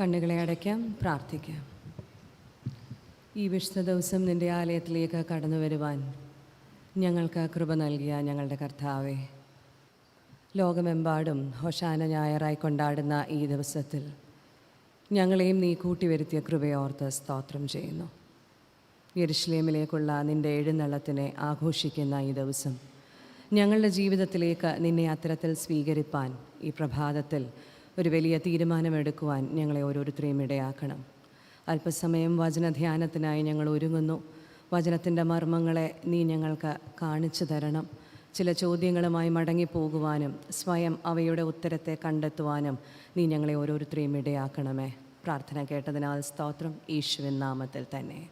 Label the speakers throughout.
Speaker 1: കണ്ണുകളെ അടയ്ക്കാം പ്രാർത്ഥിക്കാം. ഈ വിശുദ്ധ ദിവസം നിന്റെ ആലയത്തിലേക്ക് കടന്നു വരുവാൻ ഞങ്ങൾക്ക് കൃപ നൽകിയ ഞങ്ങളുടെ കർത്താവെ. ലോകമെമ്പാടും ഹൊഷാന ഞായറായി കൊണ്ടാടുന്ന ഈ ദിവസത്തിൽ ഞങ്ങളെയും നീ കൂട്ടിവരുത്തിയ കൃപയോർത്ത് സ്തോത്രം ചെയ്യുന്നു. യരുഷ്ലേമിലേക്കുള്ള നിന്റെ എഴുന്നള്ളത്തിനെ ആഘോഷിക്കുന്ന ഈ ദിവസം ഞങ്ങളുടെ ജീവിതത്തിലേക്ക് നിന്നെ അത്തരത്തിൽ സ്വീകരിപ്പാൻ ഈ പ്രഭാതത്തിൽ ഒരു വലിയ തീരുമാനമെടുക്കുവാൻ ഞങ്ങളെ ഓരോരുത്തരെയും ഇടയാക്കണം. അല്പസമയം വചനധ്യാനത്തിനായി ഞങ്ങൾ ഒരുങ്ങുന്നു. വചനത്തിന്റെ മർമ്മങ്ങളെ നീ ഞങ്ങൾക്ക് കാണിച്ചു തരണം. ചില ചോദ്യങ്ങളുമായി മടങ്ങിപ്പോകുവാനും സ്വയം അവയുടെ ഉത്തരത്തെ കണ്ടെത്തുവാനും നീ ഞങ്ങളെ ഓരോരുത്തരെയും ഇടയാക്കണമേ. പ്രാർത്ഥന കേട്ടതിനാൽ സ്തോത്രം ഈശ്വരൻ നാമത്തിൽ തന്നെ.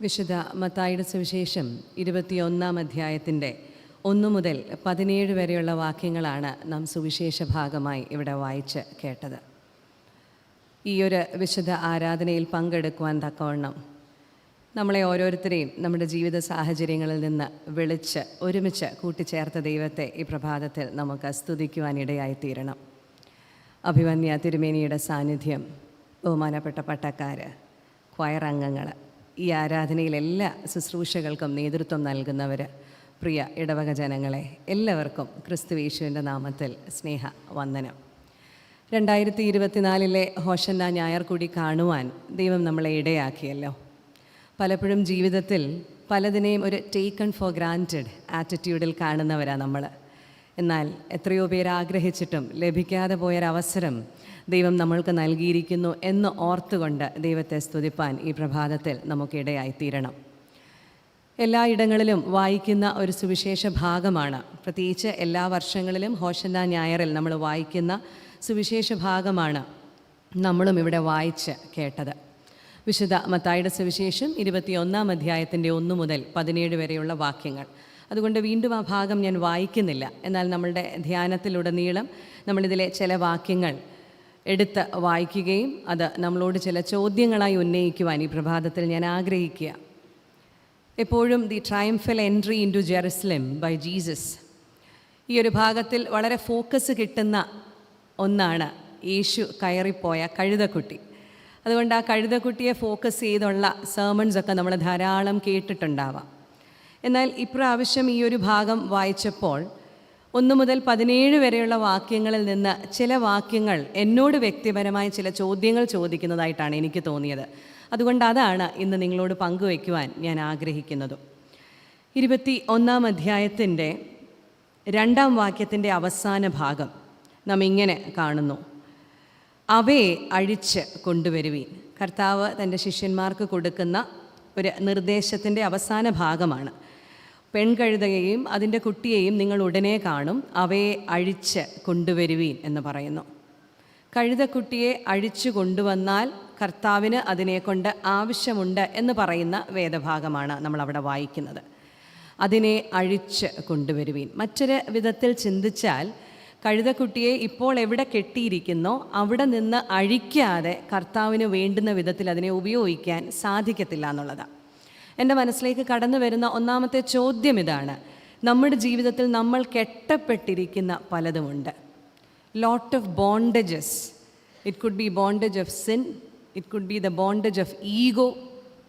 Speaker 1: വിശുദ്ധ മത്തായുടെ സുവിശേഷം ഇരുപത്തിയൊന്നാം അധ്യായത്തിന്റെ ഒന്നു മുതൽ പതിനേഴ് വരെയുള്ള വാക്യങ്ങളാണ് നാം സുവിശേഷ ഭാഗമായി ഇവിടെ വായിച്ച് കേട്ടത്. ഈ ഒരു വിശുദ്ധ ആരാധനയിൽ പങ്കെടുക്കുവാൻ തക്കവണ്ണം നമ്മളെ ഓരോരുത്തരെയും നമ്മുടെ ജീവിത സാഹചര്യങ്ങളിൽ നിന്ന് വിളിച്ച് ഒരുമിച്ച് കൂട്ടിച്ചേർത്ത ദൈവത്തെ ഈ പ്രഭാതത്തിൽ നമുക്ക് സ്തുതിക്കുവാനിടയായിത്തീരണം അഭിമന്യ തിരുമേനിയുടെ സാന്നിധ്യം ബഹുമാനപ്പെട്ട പട്ടക്കാർ ക്വയർ അംഗങ്ങൾ ഈ ആരാധനയിൽ എല്ലാ ശുശ്രൂഷകൾക്കും നേതൃത്വം നൽകുന്നവർ പ്രിയ ഇടവക ജനങ്ങളെ എല്ലാവർക്കും ക്രിസ്തുവേശുവിന്റെ നാമത്തിൽ സ്നേഹ വന്ദനം. രണ്ടായിരത്തി ഇരുപത്തിനാലിലെ ഹോഷന്ന ഞായർ കൂടി കാണുവാൻ ദൈവം നമ്മളെ ഇടയാക്കിയല്ലോ. പലപ്പോഴും ജീവിതത്തിൽ പലതിനെയും ഒരു ടേക്കൺ ഫോർ ഗ്രാന്റഡ് ആറ്റിറ്റ്യൂഡിൽ കാണുന്നവരാണ് നമ്മൾ എന്നാൽ എത്രയോ പേർ ആഗ്രഹിച്ചിട്ടും ലഭിക്കാതെ പോയൊരവസരം ദൈവം നമ്മൾക്ക് നൽകിയിരിക്കുന്നു എന്ന് ഓർത്തുകൊണ്ട് ദൈവത്തെ സ്തുതിപ്പാൻ ഈ പ്രഭാതത്തിൽ നമുക്കിടയായിത്തീരണം എല്ലായിടങ്ങളിലും വായിക്കുന്ന ഒരു സുവിശേഷ ഭാഗമാണ്. പ്രത്യേകിച്ച് എല്ലാ വർഷങ്ങളിലും ഹോഷന്ന ഞായറിൽ നമ്മൾ വായിക്കുന്ന സുവിശേഷ ഭാഗമാണ് നമ്മളും ഇവിടെ വായിച്ച് കേട്ടത്. വിശുദ്ധ മത്തായുടെ സുവിശേഷം ഇരുപത്തിയൊന്നാം അധ്യായത്തിന്റെ ഒന്ന് മുതൽ പതിനേഴ് വരെയുള്ള വാക്യങ്ങൾ. അതുകൊണ്ട് വീണ്ടും ആ ഭാഗം ഞാൻ വായിക്കുന്നില്ല. എന്നാൽ നമ്മളുടെ ധ്യാനത്തിലുടനീളം നമ്മളിതിലെ ചില വാക്യങ്ങൾ എടുത്ത് വായിക്കുകയും അത് നമ്മളോട് ചില ചോദ്യങ്ങളായി ഉന്നയിക്കുവാൻ ഈ പ്രഭാതത്തിൽ ഞാൻ ആഗ്രഹിക്കുക. എപ്പോഴും the triumphal entry into Jerusalem by Jesus ഈ ഒരു ഭാഗത്തിൽ വളരെ ഫോക്കസ് കിട്ടുന്ന ഒന്നാണ് യേശു കയറിപ്പോയ കഴുതക്കുട്ടി. അതുകൊണ്ട് ആ കഴുതക്കുട്ടിയെ ഫോക്കസ് ചെയ്തുള്ള സേമൺസ് ഒക്കെ നമ്മൾ ധാരാളം കേട്ടിട്ടുണ്ടാവാം. എന്നാൽ ഇപ്രാവശ്യം ഈ ഒരു ഭാഗം വായിച്ചപ്പോൾ ഒന്ന് മുതൽ പതിനേഴ് വരെയുള്ള വാക്യങ്ങളിൽ നിന്ന് ചില വാക്യങ്ങൾ എന്നോട് വ്യക്തിപരമായ ചില ചോദ്യങ്ങൾ ചോദിക്കുന്നതായിട്ടാണ് എനിക്ക് തോന്നിയത്. അതുകൊണ്ട് അതാണ് ഇന്ന് നിങ്ങളോട് പങ്കുവയ്ക്കുവാൻ ഞാൻ ആഗ്രഹിക്കുന്നത്. ഇരുപത്തി ഒന്നാം അധ്യായത്തിന്റെ രണ്ടാം വാക്യത്തിന്റെ അവസാന ഭാഗം നാം ഇങ്ങനെ കാണുന്നു. അവയെ അഴിച്ച് കൊണ്ടുവരുവീൻ. കർത്താവ് തന്റെ ശിഷ്യന്മാർക്ക് കൊടുക്കുന്ന ഒരു നിർദ്ദേശത്തിന്റെ അവസാന ഭാഗമാണ്. പെൺകഴുതയെയും അതിന്റെ കുട്ടിയെയും നിങ്ങൾ ഉടനെ കാണും. അവയെ അഴിച്ച് കൊണ്ടുവരുവീൻ എന്ന് പറയുന്നു. കഴുതക്കുട്ടിയെ അഴിച്ചു കൊണ്ടുവന്നാൽ കർത്താവിന് അതിനെക്കൊണ്ട് ആവശ്യമുണ്ട് എന്ന് പറയുന്ന വേദഭാഗമാണ് നമ്മൾ അവിടെ വായിക്കുന്നത്. അതിനെ അഴിച്ച് കൊണ്ടുവരുവീൻ. മറ്റൊരു വിധത്തിൽ ചിന്തിച്ചാൽ കഴുതക്കുട്ടിയെ ഇപ്പോൾ എവിടെ കെട്ടിയിരിക്കുന്നോ അവിടെ നിന്ന് അഴിക്കാതെ കർത്താവിന് വേണ്ടുന്ന വിധത്തിൽ അതിനെ ഉപയോഗിക്കാൻ സാധിക്കത്തില്ല എന്നുള്ളതാണ് എന്റെ മനസ്സിലേക്ക് കടന്നു വരുന്ന ഒന്നാമത്തെ ചോദ്യം ഇതാണ്. നമ്മുടെ ജീവിതത്തിൽ നമ്മൾ കെട്ടപ്പെട്ടിരിക്കുന്ന പലതുമുണ്ട്. Lot of bondages it could be bondage of sin it could be the bondage of ego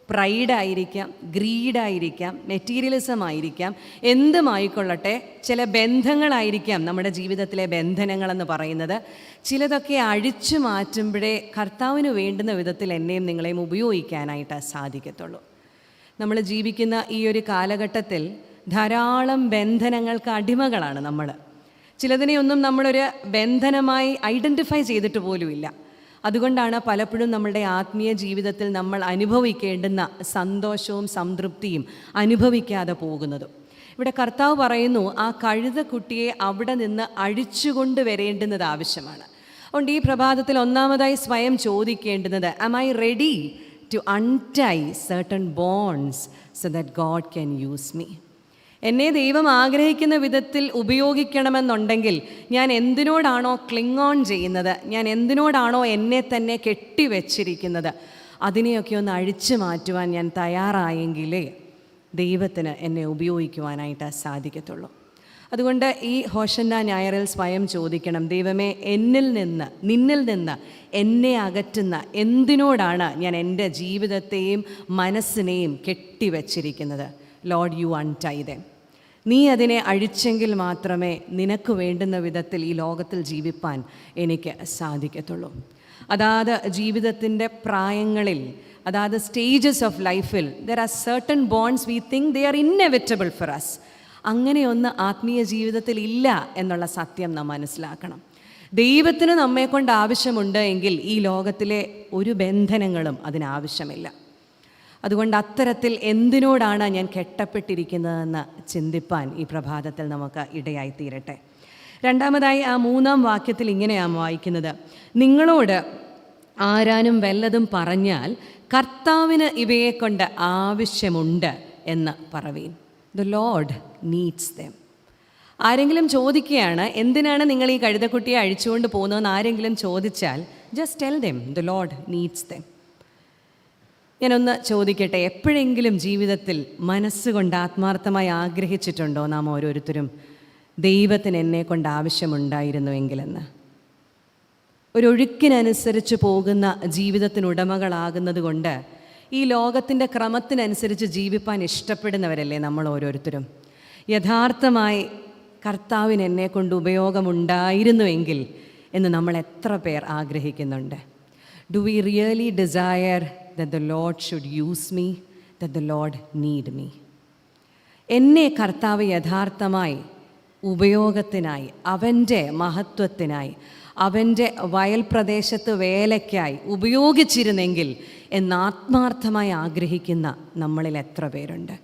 Speaker 1: പ്രൈഡായിരിക്കാം ഗ്രീഡായിരിക്കാം മെറ്റീരിയലിസം ആയിരിക്കാം എന്തുമായിക്കൊള്ളട്ടെ ചില ബന്ധങ്ങളായിരിക്കാം നമ്മുടെ ജീവിതത്തിലെ ബന്ധനങ്ങളെന്ന് പറയുന്നത്. ചിലതൊക്കെ അഴിച്ചു മാറ്റുമ്പോഴേ കർത്താവിന് വേണ്ടുന്ന വിധത്തിൽ എന്നെയും നിങ്ങളെയും ഉപയോഗിക്കാനായിട്ട് സാധിക്കത്തുള്ളൂ. നമ്മൾ ജീവിക്കുന്ന ഈ ഒരു കാലഘട്ടത്തിൽ ധാരാളം ബന്ധനങ്ങൾക്ക് അടിമകളാണ് നമ്മൾ. ചിലതിനെയൊന്നും നമ്മളൊരു ബന്ധനമായി ഐഡന്റിഫൈ ചെയ്തിട്ട് പോലുമില്ല. അതുകൊണ്ടാണ് പലപ്പോഴും നമ്മളുടെ ആത്മീയ ജീവിതത്തിൽ നമ്മൾ അനുഭവിക്കേണ്ടുന്ന സന്തോഷവും സംതൃപ്തിയും അനുഭവിക്കാതെ പോകുന്നതും. ഇവിടെ കർത്താവ് പറയുന്നു ആ കഴുത കുട്ടിയെ അവിടെ നിന്ന് അഴിച്ചുകൊണ്ട് വരേണ്ടുന്നത് ആവശ്യമാണ്. അതുകൊണ്ട് ഈ പ്രഭാതത്തിൽ ഒന്നാമതായി സ്വയം ചോദിക്കേണ്ടുന്നത് am I ready to untie certain bonds so that God can use me എന്നെ ദൈവം ആഗ്രഹിക്കുന്ന വിധത്തിൽ ഉപയോഗിക്കണമെന്നുണ്ടെങ്കിൽ ഞാൻ എന്തിനോടാണോ ക്ലിങ് ഓൺ ചെയ്യുന്നത് ഞാൻ എന്തിനോടാണോ എന്നെ തന്നെ കെട്ടിവെച്ചിരിക്കുന്നത് അതിനെയൊക്കെ ഒന്ന് അഴിച്ചു മാറ്റുവാൻ ഞാൻ തയ്യാറായെങ്കിലേ ദൈവത്തിന് എന്നെ ഉപയോഗിക്കുവാനായിട്ട് സാധിക്കത്തുള്ളൂ. അതുകൊണ്ട് ഈ ഹോഷന്ന ഞായറിൽ സ്വയം ചോദിക്കണം ദൈവമേ എന്നിൽ നിന്ന് നിന്നിൽ നിന്ന് എന്നെ അകറ്റുന്ന എന്തിനോടാണ് ഞാൻ എന്റെ ജീവിതത്തെയും മനസ്സിനെയും കെട്ടിവച്ചിരിക്കുന്നത്? ലോഡ് യു അൺടൈ ദം നീ അതിനെ അഴിച്ചെങ്കിൽ മാത്രമേ നിനക്ക് വേണ്ടുന്ന വിധത്തിൽ ഈ ലോകത്തിൽ ജീവിപ്പാൻ എനിക്ക് സാധിക്കത്തുള്ളൂ. അതാത് ജീവിതത്തിന്റെ പ്രായങ്ങളിൽ അതാത് സ്റ്റേജസ് ഓഫ് ലൈഫിൽ there are certain bonds we think they are inevitable for us അങ്ങനെയൊന്ന് ആത്മീയ ജീവിതത്തിൽ ഇല്ല എന്നുള്ള സത്യം നാം മനസ്സിലാക്കണം. ദൈവത്തിന് നമ്മെക്കൊണ്ട് ആവശ്യമുണ്ട് എങ്കിൽ ഈ ലോകത്തിലെ ഒരു ബന്ധനങ്ങളും അതിനാവശ്യമില്ല അതുകൊണ്ട് അത്തരത്തിൽ എന്തിനോടാണ് ഞാൻ കെട്ടപ്പെട്ടിരിക്കുന്നതെന്ന് ചിന്തിപ്പാൻ ഈ പ്രഭാതത്തിൽ നമുക്ക് ഇടയായി തീരട്ടെ. രണ്ടാമതായി ആ മൂന്നാം വാക്യത്തിൽ ഇങ്ങനെയാണ് വായിക്കുന്നത്. നിങ്ങളോട് ആരാനും വല്ലതും പറഞ്ഞാൽ കർത്താവിന് ഇവയെ കൊണ്ട് ആവശ്യമുണ്ട് എന്ന് പറവീൻ. ദ ലോഡ് നീഡ്സ് ദം ആരെങ്കിലും ചോദിക്കുകയാണ് എന്തിനാണ് നിങ്ങൾ ഈ കഴുതക്കുട്ടിയെ അഴിച്ചുകൊണ്ട് പോകുന്നതെന്ന് ആരെങ്കിലും ചോദിച്ചാൽ just tell them the Lord needs them ഞാനൊന്ന് ചോദിക്കട്ടെ എപ്പോഴെങ്കിലും ജീവിതത്തിൽ മനസ്സുകൊണ്ട് ആത്മാർത്ഥമായി ആഗ്രഹിച്ചിട്ടുണ്ടോ നാം ഓരോരുത്തരും ദൈവത്തിന് എന്നെ കൊണ്ട് ആവശ്യമുണ്ടായിരുന്നുവെങ്കിലെന്ന്? ഒരൊഴുക്കിനനുസരിച്ച് പോകുന്ന ജീവിതത്തിനുടമകളാകുന്നത് കൊണ്ട് ഈ ലോകത്തിന്റെ ക്രമത്തിനനുസരിച്ച് ജീവിപ്പാൻ ഇഷ്ടപ്പെടുന്നവരല്ലേ നമ്മൾ ഓരോരുത്തരും? യഥാർത്ഥമായി കർത്താവിന് എന്നെ കൊണ്ട് ഉപയോഗമുണ്ടായിരുന്നുവെങ്കിൽ എന്ന് നമ്മൾ എത്ര പേർ ആഗ്രഹിക്കുന്നുണ്ട്? Do we really desire the Lord should use me the Lord need me എന്നെ കർത്താവ് യഥാർത്ഥമായി ഉപയോഗത്തിനായി അവന്റെ മഹത്വത്തിനായി അവന്റെ വയൽ പ്രദേശത്ത് വേലയ്ക്കായി ഉപയോഗിച്ചിരുന്നെങ്കിൽ എന്ന് ആത്മാർത്ഥമായി ആഗ്രഹിക്കുന്ന നമ്മളിൽ എത്ര പേരുണ്ട്?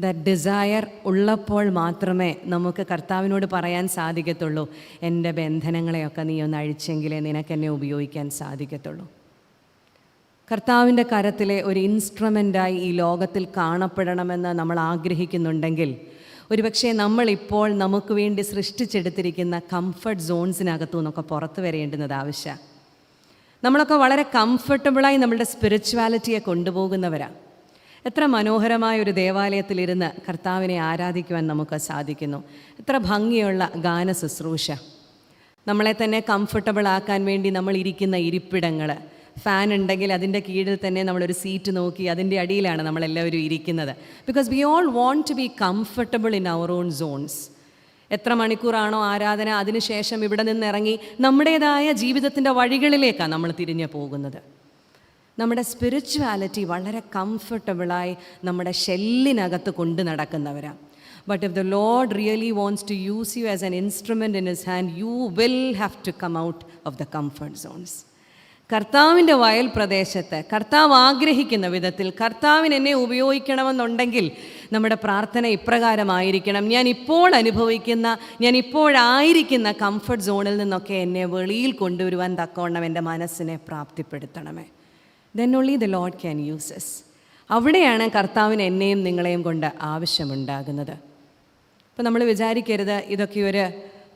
Speaker 1: ദ ഡിസയർ ഉള്ളപ്പോൾ മാത്രമേ നമുക്ക് കർത്താവിനോട് പറയാൻ സാധിക്കത്തുള്ളൂ. എന്റെ ബന്ധനങ്ങളെയൊക്കെ നീ ഒന്ന് അഴിച്ചെങ്കിലേ നിനക്കെന്നെ ഉപയോഗിക്കാൻ സാധിക്കത്തുള്ളൂ. കർത്താവിന്റെ കരത്തിലെ ഒരു ഇൻസ്ട്രുമെന്റായി ഈ ലോകത്തിൽ കാണപ്പെടണമെന്ന് നമ്മൾ ആഗ്രഹിക്കുന്നുണ്ടെങ്കിൽ ഒരുപക്ഷെ നമ്മളിപ്പോൾ നമുക്ക് വേണ്ടി സൃഷ്ടിച്ചെടുത്തിരിക്കുന്ന കംഫർട്ട് സോൺസിനകത്തു നിന്നൊക്കെ പുറത്തു വരേണ്ടുന്നത് ആവശ്യമാണ് നമ്മളൊക്കെ വളരെ കംഫർട്ടബിളായി നമ്മളുടെ സ്പിരിച്വാലിറ്റിയെ കൊണ്ടുപോകുന്നവരാണ് എത്ര മനോഹരമായ ഒരു ദേവാലയത്തിലിരുന്ന് കർത്താവിനെ ആരാധിക്കുവാൻ നമുക്ക് സാധിക്കുന്നു. എത്ര ഭംഗിയുള്ള ഗാന ശുശ്രൂഷ നമ്മളെ തന്നെ കംഫർട്ടബിൾ ആക്കാൻ വേണ്ടി നമ്മൾ ഇരിക്കുന്ന ഇരിപ്പിടങ്ങൾ ഫാൻ ഉണ്ടെങ്കിൽ അതിന്റെ കീഴിൽ തന്നെ നമ്മളൊരു സീറ്റ് നോക്കി അതിന്റെ അടിയിലാണ് നമ്മളെല്ലാവരും ഇരിക്കുന്നത്. Because we all want to be comfortable in our own zones എത്ര മണിക്കൂറാണോ ആരാധന അതിനുശേഷം ഇവിടെ നിന്ന് ഇറങ്ങി നമ്മുടേതായ ജീവിതത്തിന്റെ വഴികളിലേക്കാണ് നമ്മൾ തിരിഞ്ഞു പോകുന്നത്. നമ്മുടെ സ്പിരിച്വാലിറ്റി വളരെ കംഫർട്ടബിളായി നമ്മുടെ ഷെല്ലിനകത്ത് കൊണ്ട് നടക്കുന്നവരാണ് but if the Lord really wants to use you as an instrument in his hand you will have to come out of the comfort zones കർത്താവിന്റെ വയൽ പ്രദേശത്ത് കർത്താവ് ആഗ്രഹിക്കുന്ന വിധത്തിൽ കർത്താവിന് എന്നെ ഉപയോഗിക്കണമെന്നുണ്ടെങ്കിൽ നമ്മുടെ പ്രാർത്ഥന ഇപ്രകാരമായിരിക്കണം. ഞാൻ ഇപ്പോൾ അനുഭവിക്കുന്ന ഞാൻ ഇപ്പോഴായിരിക്കുന്ന കംഫർട്ട് സോണിൽ നിന്നൊക്കെ എന്നെ വെളിയിൽ കൊണ്ടുവരുവാൻ തക്കവണ്ണം എന്റെ മനസ്സിനെ പ്രാപ്തിപ്പെടുത്തണമേ. Then only the Lord can uses അവിടെയാണ് കർത്താവിന് എന്നെയും നിങ്ങളെയും കൊണ്ട് ആവശ്യമുണ്ടാകുന്നത്. അപ്പോൾ നമ്മൾ വിചാരിക്കരുത് ഇതൊക്കെ ഒരു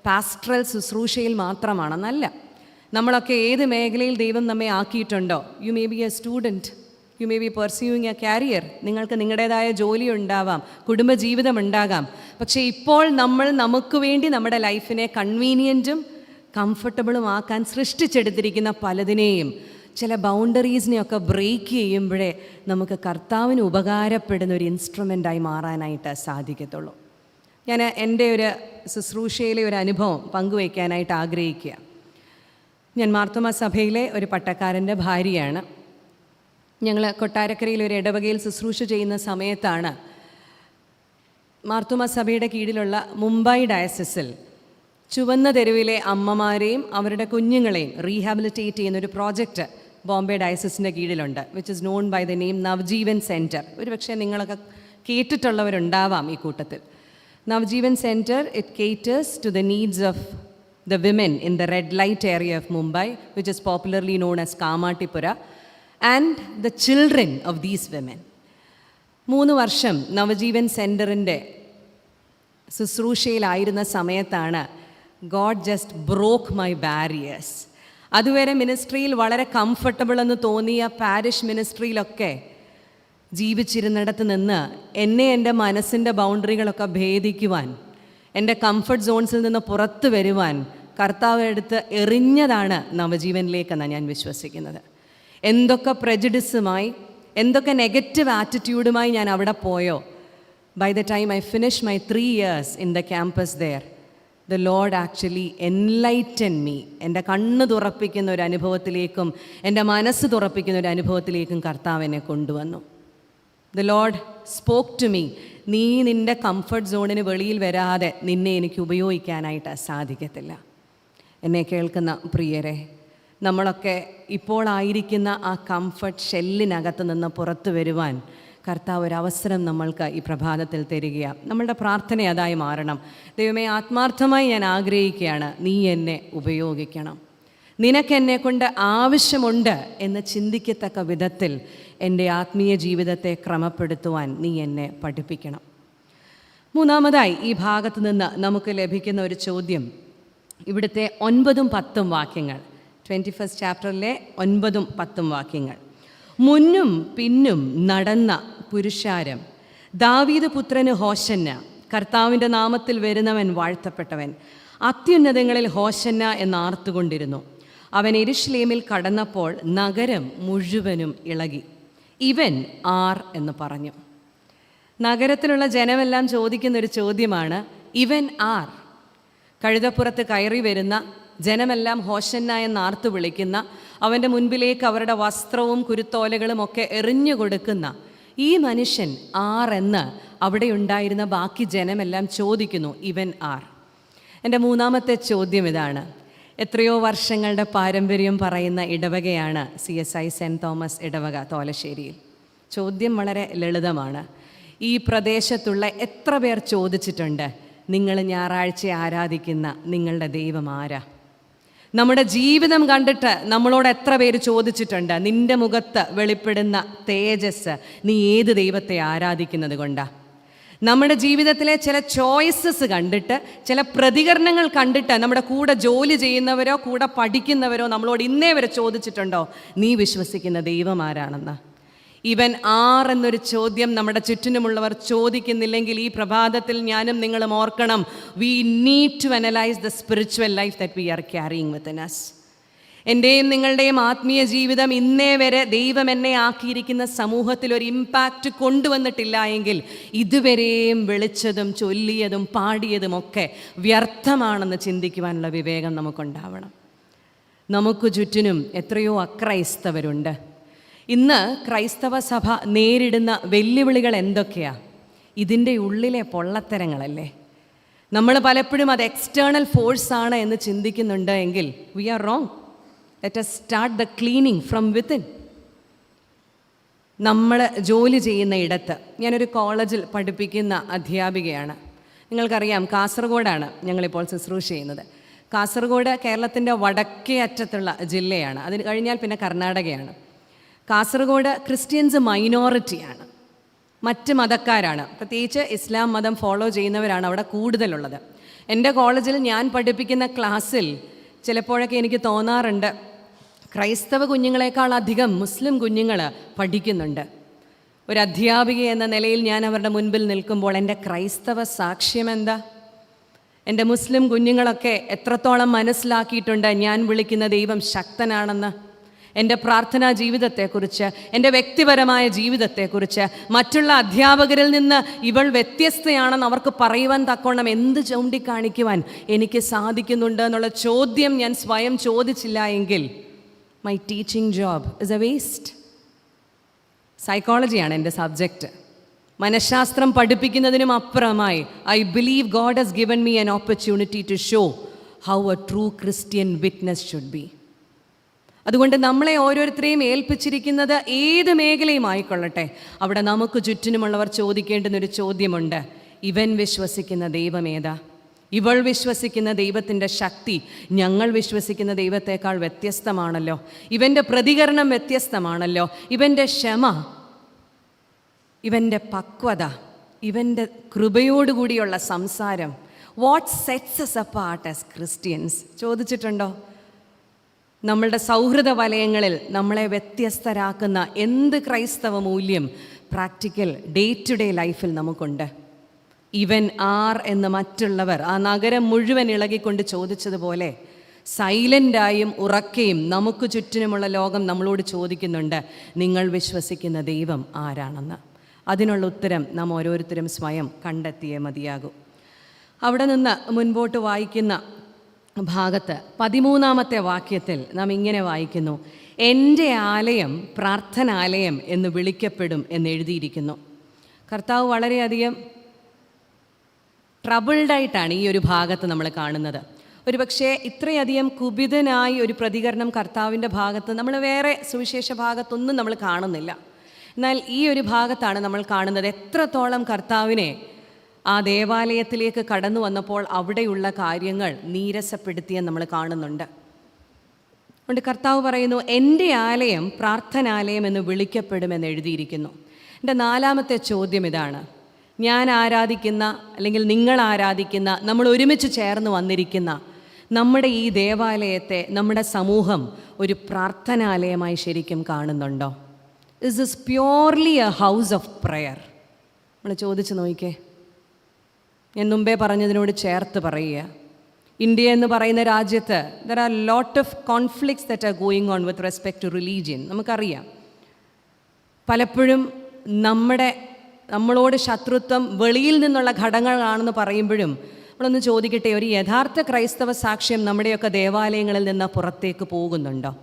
Speaker 1: പാസ്ട്രൽ ശുശ്രൂഷയിൽ മാത്രമാണെന്നല്ല. നമ്മളൊക്കെ ഏത് മേഖലയിൽ ദൈവം നമ്മെ ആക്കിയിട്ടുണ്ടോ? You may be a student you may be pursuing a career നിങ്ങൾക്ക് നിങ്ങളുടേതായ ജോലി ഉണ്ടാവാം. കുടുംബജീവിതം ഉണ്ടാകാം. പക്ഷേ ഇപ്പോൾ നമ്മൾ നമുക്ക് വേണ്ടി നമ്മുടെ ലൈഫിനെ കൺവീനിയന്റും കംഫർട്ടബിളും ആക്കാൻ സൃഷ്ടിച്ചെടുത്തിരിക്കുന്ന പലതിനെയും ചില ബൗണ്ടറീസിനെയൊക്കെ ബ്രേക്ക് ചെയ്യുമ്പോഴേ നമുക്ക് കർത്താവിന് ഉപകാരപ്പെടുന്ന ഒരു ഇൻസ്ട്രുമെന്റായി മാറാനായിട്ട് സാധിക്കത്തുള്ളൂ. ഞാൻ എന്റെ ഒരു ശുശ്രൂഷയിലെ ഒരു അനുഭവം പങ്കുവയ്ക്കാനായിട്ട് ആഗ്രഹിക്കുക. ഞാൻ മാർത്തോമ സഭയിലെ ഒരു പട്ടക്കാരന്റെ ഭാര്യയാണ്. ഞങ്ങൾ കൊട്ടാരക്കരയിൽ ഒരു ഇടവകയിൽ ശുശ്രൂഷ ചെയ്യുന്ന സമയത്താണ് മാർത്തോമ സഭയുടെ കീഴിലുള്ള മുംബൈ ഡയസസിൽ ചുവന്ന തെരുവിലെ അമ്മമാരെയും അവരുടെ കുഞ്ഞുങ്ങളെയും റീഹാബിലിറ്റേറ്റ് ചെയ്യുന്ന ഒരു പ്രോജക്റ്റ് ബോംബെ ഡയസസിന്റെ കീഴിലുണ്ട് which is known by the name Navjeevan centre. ഒരു പക്ഷേ നിങ്ങളൊക്കെ കേട്ടിട്ടുള്ളവരുണ്ടാവാം ഈ കൂട്ടത്തിൽ. Navjeevan centre it caters to the needs of the women in the red light area of Mumbai, which is popularly known as Kamatipura, and the children of these women. മൂന്ന് വർഷം നവജീവൻ സെന്ററിന്റെ ശുശ്രൂഷയിലായിരുന്ന സമയത്താണ് God just broke my barriers അതുവരെ മിനിസ്ട്രിയിൽ വളരെ comfortable എന്ന് തോന്നിയ പാരിഷ് മിനിസ്ട്രിയിലൊക്കെ ജീവിച്ചിരുന്നിടത്ത് നിന്ന് എന്നെ എന്റെ മനസ്സിന്റെ ബൗണ്ടറികളൊക്കെ ഭേദിക്കുവാൻ എന്റെ കംഫർട്ട് സോൺസിൽ നിന്ന് പുറത്തു വരുവാൻ കർത്താവ് എടുത്ത് എറിഞ്ഞതാണ് നവജീവനിലേക്കെന്നാണ് ഞാൻ വിശ്വസിക്കുന്നത്. എന്തൊക്കെ പ്രജഡിസുമായി എന്തൊക്കെ നെഗറ്റീവ് ആറ്റിറ്റ്യൂഡുമായി ഞാൻ അവിടെ പോയോ? By the time I finish my three years in the campus there the Lord actually enlighten me എന്റെ കണ്ണ് തുറപ്പിക്കുന്ന ഒരു അനുഭവത്തിലേക്കും എന്റെ മനസ്സ് തുറപ്പിക്കുന്ന ഒരു അനുഭവത്തിലേക്കും കർത്താവ് എന്നെ കൊണ്ടുവന്നു. The Lord spoke to me നീ നിന്റെ കംഫർട്ട് സോണിന് വെളിയിൽ വരാതെ നിന്നെ എനിക്ക് ഉപയോഗിക്കാനായിട്ട് സാധിക്കത്തില്ല. എന്നെ കേൾക്കുന്ന പ്രിയരെ നമ്മളൊക്കെ ഇപ്പോൾ ആയിരിക്കുന്ന ആ കംഫർട്ട് ഷെല്ലിനകത്ത് നിന്ന് പുറത്തു വരുവാൻ കർത്താവ് ഒരു അവസരം നമ്മൾക്ക് ഈ പ്രഭാതത്തിൽ തരികയാണ് നമ്മളുടെ പ്രാർത്ഥന അതായി മാറണം. ദൈവമേ ആത്മാർത്ഥമായി ഞാൻ ആഗ്രഹിക്കുകയാണ് നീ എന്നെ ഉപയോഗിക്കണം. നിനക്കെന്നെ കൊണ്ട് ആവശ്യമുണ്ട് എന്ന് ചിന്തിക്കത്തക്ക വിധത്തിൽ എന്റെ ആത്മീയ ജീവിതത്തെ ക്രമപ്പെടുത്തുവാൻ നീ എന്നെ പഠിപ്പിക്കണം. മൂന്നാമതായി ഈ ഭാഗത്തു നിന്ന് നമുക്ക് ലഭിക്കുന്ന ഒരു ചോദ്യം. ഇവിടുത്തെ ഒൻപതും പത്തും വാക്യങ്ങൾ. ട്വന്റി ഫസ്റ്റ് ചാപ്റ്ററിലെ ഒൻപതും പത്തും വാക്യങ്ങൾ. മുന്നും പിന്നും നടന്ന പുരുഷാരം ദാവീദ് പുത്രന് ഹോശന്ന കർത്താവിന്റെ നാമത്തിൽ വരുന്നവൻ വാഴ്ത്തപ്പെട്ടവൻ അത്യുന്നതങ്ങളിൽ ഹോശന്ന എന്നാർത്തുകൊണ്ടിരുന്നു. അവൻ എരുഷ്ലേമിൽ കടന്നപ്പോൾ നഗരം മുഴുവനും ഇളകി. ഇവൻ ആർ എന്ന് പറഞ്ഞു. നഗരത്തിലുള്ള ജനമെല്ലാം ചോദിക്കുന്ന ഒരു ചോദ്യമാണ് ഇവൻ ആർ? കഴുതപ്പുറത്ത് കയറി വരുന്ന ജനമെല്ലാം ഹോഷന്ന എന്ന് ആർത്തു വിളിക്കുന്ന അവന്റെ മുൻപിലേക്ക് അവരുടെ വസ്ത്രവും കുരുത്തോലകളും ഒക്കെ എറിഞ്ഞു കൊടുക്കുന്ന ഈ മനുഷ്യൻ ആർ എന്ന് അവിടെ ഉണ്ടായിരുന്ന ബാക്കി ജനമെല്ലാം ചോദിക്കുന്നു ഇവൻ ആർ? എന്റെ മൂന്നാമത്തെ ചോദ്യം ഇതാണ്. എത്രയോ വർഷങ്ങളുടെ പാരമ്പര്യം പറയുന്ന ഇടവകയാണ് C S I Saint Thomas ഇടവക തോലശ്ശേരിയിൽ. ചോദ്യം വളരെ ലളിതമാണ്. ഈ പ്രദേശത്തുള്ള എത്ര പേർ ചോദിച്ചിട്ടുണ്ട്? നിങ്ങൾ ഞായറാഴ്ച ആരാധിക്കുന്ന നിങ്ങളുടെ ദൈവം ആരാ? നമ്മുടെ ജീവിതം കണ്ടിട്ട് നമ്മളോട് എത്ര പേര് ചോദിച്ചിട്ടുണ്ട്? നിന്റെ മുഖത്ത് വെളിപ്പെടുന്ന തേജസ് നീ ഏത് ദൈവത്തെ ആരാധിക്കുന്നത് കൊണ്ടാ? നമ്മുടെ ജീവിതത്തിലെ ചില ചോയ്സസ് കണ്ടിട്ട് ചില പ്രതികരണങ്ങൾ കണ്ടിട്ട് നമ്മുടെ കൂടെ ജോലി ചെയ്യുന്നവരോ കൂടെ പഠിക്കുന്നവരോ നമ്മളോട് ഇന്നേ വരെ ചോദിച്ചിട്ടുണ്ടോ നീ വിശ്വസിക്കുന്ന ദൈവം ആരാണെന്ന്? ഇവൻ ആർ എന്നൊരു ചോദ്യം നമ്മുടെ ചുറ്റിനുമുള്ളവർ ചോദിക്കുന്നില്ലെങ്കിൽ ഈ പ്രഭാതത്തിൽ ഞാനും നിങ്ങളും ഓർക്കണം. We need to analyse the spiritual life that we are carrying with us. എന്റെയും നിങ്ങളുടെയും ആത്മീയ ജീവിതം ഇന്നേ വരെ ദൈവം എന്നെ ആക്കിയിരിക്കുന്ന സമൂഹത്തിൽ ഒരു ഇമ്പാക്റ്റ് കൊണ്ടുവന്നിട്ടില്ല എങ്കിൽ ഇതുവരെയും വിളിച്ചതും ചൊല്ലിയതും പാടിയതുമൊക്കെ വ്യർത്ഥമാണെന്ന് ചിന്തിക്കുവാനുള്ള വിവേകം നമുക്കുണ്ടാവണം. നമുക്ക് ചുറ്റിനും എത്രയോ അക്രൈസ്തവരുണ്ട്. ഇന്ന് ക്രൈസ്തവ സഭ നേരിടുന്ന വെല്ലുവിളികൾ എന്തൊക്കെയാ? ഇതിന്റെ ഉള്ളിലെ പൊള്ളത്തരങ്ങളല്ലേ? നമ്മൾ പലപ്പോഴും അത് എക്സ്റ്റേണൽ ഫോഴ്സാണ് എന്ന് ചിന്തിക്കുന്നുണ്ട് എങ്കിൽ we are wrong let us start the cleaning from within നമ്മൾ ജോലി ചെയ്യുന്ന ഇടത്ത്. ഞാനൊരു കോളേജിൽ പഠിപ്പിക്കുന്ന അധ്യാപികയാണ്. നിങ്ങൾക്കറിയാം കാസർഗോഡാണ് ഞങ്ങളിപ്പോൾ ശുശ്രൂഷ ചെയ്യുന്നത്. കാസർഗോഡ് കേരളത്തിന്റെ വടക്കേ അറ്റത്തുള്ള ജില്ലയാണ്. അതിന് കഴിഞ്ഞാൽ പിന്നെ കർണാടകയാണ്. കാസർഗോഡ് ക്രിസ്ത്യൻസ് മൈനോറിറ്റിയാണ്. മറ്റ് മതക്കാരാണ്. പ്രത്യേകിച്ച് ഇസ്ലാം മതം ഫോളോ ചെയ്യുന്നവരാണ് അവിടെ കൂടുതലുള്ളത്. എന്റെ കോളേജിൽ ഞാൻ പഠിപ്പിക്കുന്ന ക്ലാസ്സിൽ ചിലപ്പോഴൊക്കെ എനിക്ക് തോന്നാറുണ്ട് ക്രൈസ്തവ കുഞ്ഞുങ്ങളെക്കാൾ അധികം മുസ്ലിം കുഞ്ഞുങ്ങൾ പഠിക്കുന്നുണ്ട്. ഒരു അധ്യാപിക എന്ന നിലയിൽ ഞാൻ അവരുടെ മുൻപിൽ നിൽക്കുമ്പോൾ എന്റെ ക്രൈസ്തവ സാക്ഷ്യം എന്താ? എന്റെ മുസ്ലിം കുഞ്ഞുങ്ങളൊക്കെ എത്രത്തോളം മനസ്സിലാക്കിയിട്ടുണ്ട് ഞാൻ വിളിക്കുന്ന ദൈവം ശക്തനാണെന്ന്? എന്റെ പ്രാർത്ഥനാ ജീവിതത്തെക്കുറിച്ച് എന്റെ വ്യക്തിപരമായ ജീവിതത്തെക്കുറിച്ച് മറ്റുള്ള അധ്യാപകരിൽ നിന്ന് ഇവൾ വ്യത്യസ്തയാണെന്ന് അവർക്ക് പറയുവാൻ തക്കോണം എന്ത് ചൂണ്ടിക്കാണിക്കുവാൻ എനിക്ക് സാധിക്കുന്നുണ്ട് എന്നുള്ള ചോദ്യം ഞാൻ സ്വയം ചോദിച്ചില്ല എങ്കിൽ my teaching job is a waste സൈക്കോളജിയാണ് എന്റെ സബ്ജക്റ്റ് മനഃശാസ്ത്രം പഠിപ്പിക്കുന്നതിനും അപ്പുറമായി. I believe God has given me an opportunity to show how a true Christian witness should be അതുകൊണ്ട് നമ്മളെ ഓരോരുത്തരെയും ഏൽപ്പിച്ചിരിക്കുന്നത് ഏത് മേഖലയും ആയിക്കൊള്ളട്ടെ. അവിടെ നമുക്ക് ചുറ്റിനുമുള്ളവർ ചോദിക്കേണ്ടുന്നൊരു ചോദ്യമുണ്ട്. ഇവൻ വിശ്വസിക്കുന്ന ദൈവമേതാ ഇവൾ വിശ്വസിക്കുന്ന ദൈവത്തിന്റെ ശക്തി ഞങ്ങൾ വിശ്വസിക്കുന്ന ദൈവത്തെക്കാൾ വ്യത്യസ്തമാണല്ലോ. ഇവന്റെ പ്രതികരണം വ്യത്യസ്തമാണല്ലോ. ഇവന്റെ ക്ഷമ ഇവന്റെ പക്വത ഇവന്റെ കൃപയോടുകൂടിയുള്ള സംസാരം. What sets apart as Christians ചോദിച്ചിട്ടുണ്ടോ? നമ്മളുടെ സൗഹൃദ വലയങ്ങളിൽ നമ്മളെ വ്യത്യസ്തരാക്കുന്ന എന്ത് ക്രൈസ്തവ മൂല്യം പ്രാക്ടിക്കൽ ഡേ ടു ഡേ ലൈഫിൽ നമുക്കുണ്ട്. ഇവൻ ആർ എന്ന് മറ്റുള്ളവർ ആ നഗരം മുഴുവൻ ഇളകിക്കൊണ്ട് ചോദിച്ചതുപോലെ സൈലന്റായും ഉറക്കെയും നമുക്ക് ചുറ്റിനുമുള്ള ലോകം നമ്മളോട് ചോദിക്കുന്നുണ്ട് നിങ്ങൾ വിശ്വസിക്കുന്ന ദൈവം ആരാണെന്ന്? അതിനുള്ള ഉത്തരം നാം ഓരോരുത്തരും സ്വയം കണ്ടെത്തിയേ മതിയാകൂ. അവിടെ നിന്ന് മുൻപോട്ട് വായിക്കുന്ന ഭാഗത്ത് പതിമൂന്നാമത്തെ വാക്യത്തിൽ നാം ഇങ്ങനെ വായിക്കുന്നു എന്റെ ആലയം പ്രാർത്ഥനാലയം എന്ന് വിളിക്കപ്പെടും എന്ന് എഴുതിയിരിക്കുന്നു. കർത്താവ് വളരെയധികം ട്രബിൾഡായിട്ടാണ് ഈ ഒരു ഭാഗത്ത് നമ്മൾ കാണുന്നത്. ഒരു പക്ഷേ ഇത്രയധികം കുപിതനായി ഒരു പ്രതികരണം കർത്താവിന്റെ ഭാഗത്ത് നമ്മൾ വേറെ സുവിശേഷ ഭാഗത്തൊന്നും നമ്മൾ കാണുന്നില്ല. എന്നാൽ ഈ ഒരു ഭാഗത്താണ് നമ്മൾ കാണുന്നത് എത്രത്തോളം കർത്താവിനെ ആ ദേവാലയത്തിലേക്ക് കടന്നു വന്നപ്പോൾ അവിടെയുള്ള കാര്യങ്ങൾ നീരസപ്പെടുത്തിയെന്ന് നമ്മൾ കാണുന്നുണ്ട്. അതുകൊണ്ട് കർത്താവ് പറയുന്നു എന്റെ ആലയം പ്രാർത്ഥനാലയം എന്ന് വിളിക്കപ്പെടുമെന്ന് എഴുതിയിരിക്കുന്നു. എന്റെ നാലാമത്തെ ചോദ്യം ഇതാണ്. ഞാൻ ആരാധിക്കുന്ന അല്ലെങ്കിൽ നിങ്ങൾ ആരാധിക്കുന്ന നമ്മൾ ഒരുമിച്ച് ചേർന്ന് വന്നിരിക്കുന്ന നമ്മുടെ ഈ ദേവാലയത്തെ നമ്മുടെ സമൂഹം ഒരു പ്രാർത്ഥനാലയമായി ശരിക്കും കാണുന്നുണ്ടോ? Is is purely a house of prayer നമ്മൾ ചോദിച്ചു നോക്കിക്കേ. ഞാൻ മുമ്പേ പറഞ്ഞതിനോട് ചേർത്ത് പറയുക. ഇന്ത്യ എന്ന് പറയുന്ന രാജ്യത്ത് there are lot of conflicts that are going on with respect to religion നമുക്കറിയാം. പലപ്പോഴും നമ്മുടെ നമ്മളോട് ശത്രുത്വം വെളിയിൽ നിന്നുള്ള ഘടകങ്ങളാണെന്ന് പറയുമ്പോഴും നമ്മളൊന്ന് ചോദിക്കട്ടെ ഒരു യഥാർത്ഥ ക്രൈസ്തവ സാക്ഷ്യം നമ്മുടെയൊക്കെ ദേവാലയങ്ങളിൽ നിന്ന് പുറത്തേക്ക് പോകുന്നുണ്ടോ?